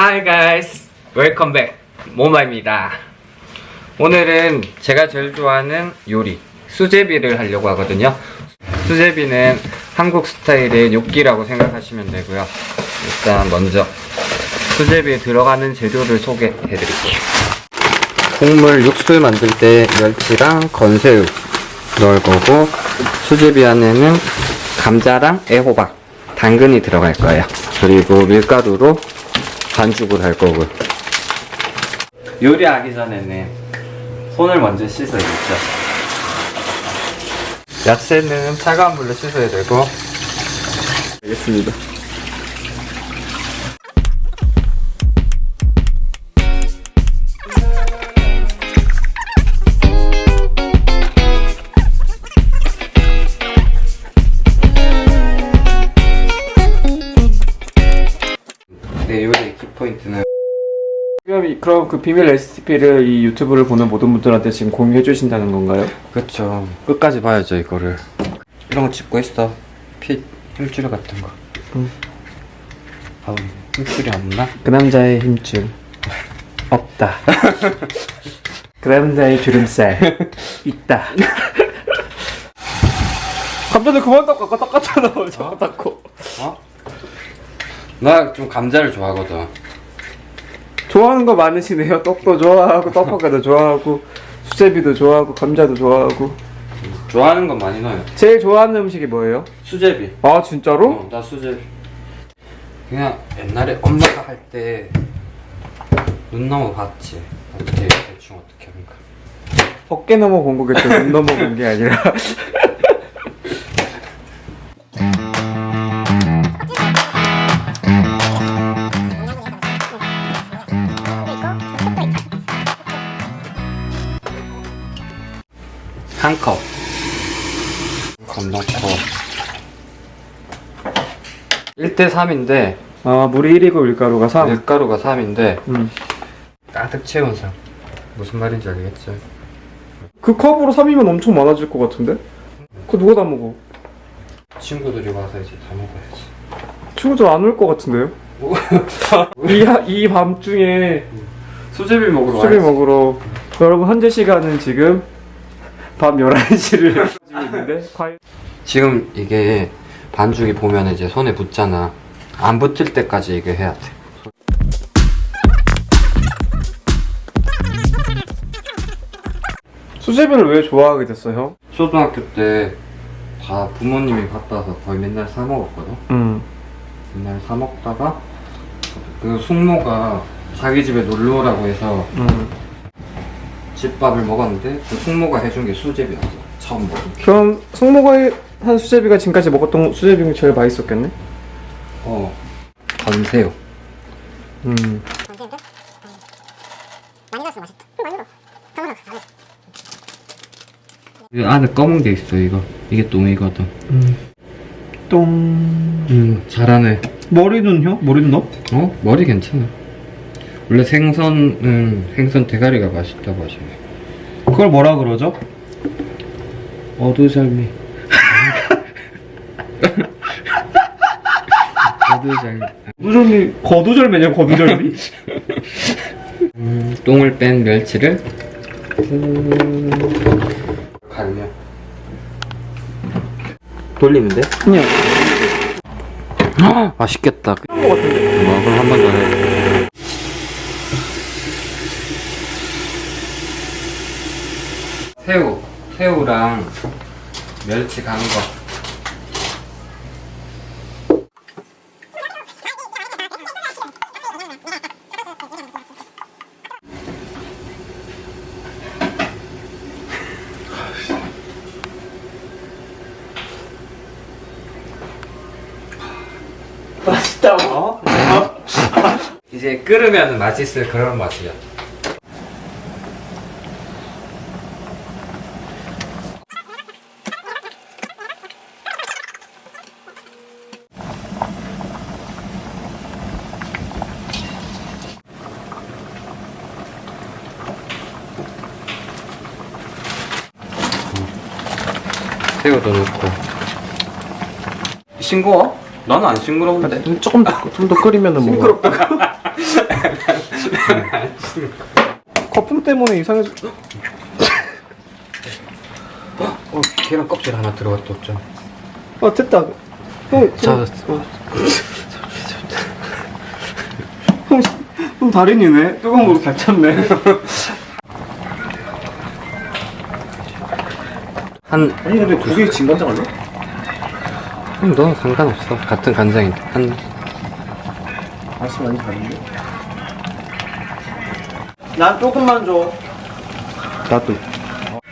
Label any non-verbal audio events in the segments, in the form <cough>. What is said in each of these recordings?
Hi guys, welcome back. 모마입니다. 오늘은 제가 제일 좋아하는 요리 수제비를 하려고 하거든요. 수제비는 한국 스타일의 뇨끼라고 생각하시면 되고요. 일단 먼저 수제비에 들어가는 재료를 소개해드릴게요. 국물 육수 만들 때 멸치랑 건새우 넣을 거고 수제비 안에는 감자랑 애호박, 당근이 들어갈 거예요. 그리고 밀가루로 반죽을 할 거고요. 요리하기 전에는 손을 먼저 씻어야겠죠. 야채는 차가운 물로 씻어야 되고 알겠습니다. 네, 요리의 키포인트는 그럼, 이- 그럼 그 비밀 레시피를 이 유튜브를 보는 모든 분들한테 지금 공유해 주신다는 건가요? 그쵸 끝까지 봐야죠 이거를 이런 거 찍고 있어 핏 힘줄 같은 거 응. 아우 힘줄이 없나? 그 남자의 힘줄 없다. <laughs> 그 남자의 주름살 있다. <laughs> 감자도 그만 닦아 아까 닦았잖아 저거 닦고 어? 나 좀 감자를 좋아하거든. 좋아하는 거 많으시네요. 떡도 좋아하고 떡볶이도 좋아하고 수제비도 좋아하고 감자도 좋아하고. 좋아하는 건 많이 넣어요. 제일 좋아하는 음식이 뭐예요? 수제비. 아 진짜로? 어, 나 수제비. 그냥 옛날에 엄마가 할 때눈 넘어 봤지. 어떻게 대충 어떻게 하는가. 어깨 넘어 본 거겠죠. 눈 넘어 본 게 아니라 <laughs> 한 컵 컵 넣고 1대 3인데 아 물이 1이고 밀가루가 3 밀가루가 3인데 음. 가득 채운 상 무슨 말인지 알겠죠? 그 컵으로 3이면 엄청 많아질 것 같은데? 그거 누가 다 먹어? 친구들이 와서 이제 다 먹어야지 친구들 안 올 것 같은데요? <laughs> 이, 하- 이 밤중에 수제비 먹으러 수제비 와야지 먹으러 여러분 현재 시간은 지금 밤 11시를 <laughs> 지고 있는데 과연 지금 이게 반죽이 보면 이제 손에 붙잖아 안 붙을 때까지 이게 해야 돼 수제비를 왜 좋아하게 됐어요? 초등학교 때 다 부모님이 갖다 와서 거의 맨날 사 먹었거든 음. 맨날 사 먹다가 그 숙모가 자기 집에 놀러 오라고 해서 음. 집밥을 먹었는데 그 숙모가 해준 게 수제비였어 처음 먹은 게 그럼 성모가 한 수제비가 지금까지 먹었던 수제비 중에 제일 맛있었겠네? 어 건새우 음. 넣어. 이 안에 검은 게 있어 이거 이게 똥이거든 음. 똥. 음 잘하네 머리는요? 머리도 넣어? 어? 머리 괜찮아 원래 생선은 생선 대가리가 맛있다고 하시네 그걸 뭐라 그러죠? 어두절미 <laughs> 어두절미 거두절미 거두절미냐 거두절미? <laughs> 음, 똥을 뺀 멸치를 갈면 돌리면 돼? 맛있겠다 거 같은데. 뭐 그럼 한번 더 해. 새우, 새우랑 멸치 간 거. 맛있다고? 이제 끓으면 맛있을 그런 맛이야. 새우도 넣고. 싱거워? 나는 안 싱거운데. 조금 더, 좀 더 끓이면은 뭐. <laughs> 거품 때문에 이상해서 어, 계란 껍질 하나 들어갔다 없죠. 어 됐다 형 잡았어. 어. 형, 형 달인이네 뜨거운 물잘 참네 <laughs> 한, 아니 근데 두개 진간장 아니야? 음, 넌 상관없어. 같은 간장인데. 한, 맛이 많이 다른데? 난 조금만 줘 나도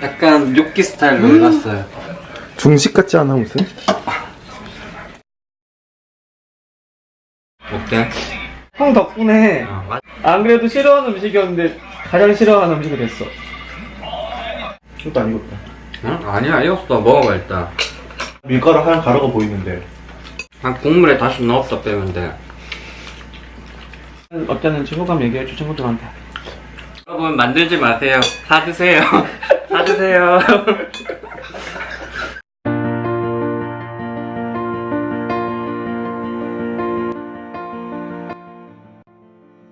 약간 뇨끼 스타일로 해놨어요. 중식 같지 않아 무슨? 어때? 형 덕분에 아, 맛. 안 그래도 싫어하는 음식이었는데 가장 싫어하는 음식이 됐어 이것도 안 익었다 응? 아니야, 익었어. 먹어봐, 일단. 밀가루 하얀 가루가 보이는데 한 국물에 다시 넣었다 빼면 돼. 어땠는지 소감 얘기해줘 친구들한테 여러분, 만들지 마세요. 사드세요. <laughs> 사드세요. <laughs>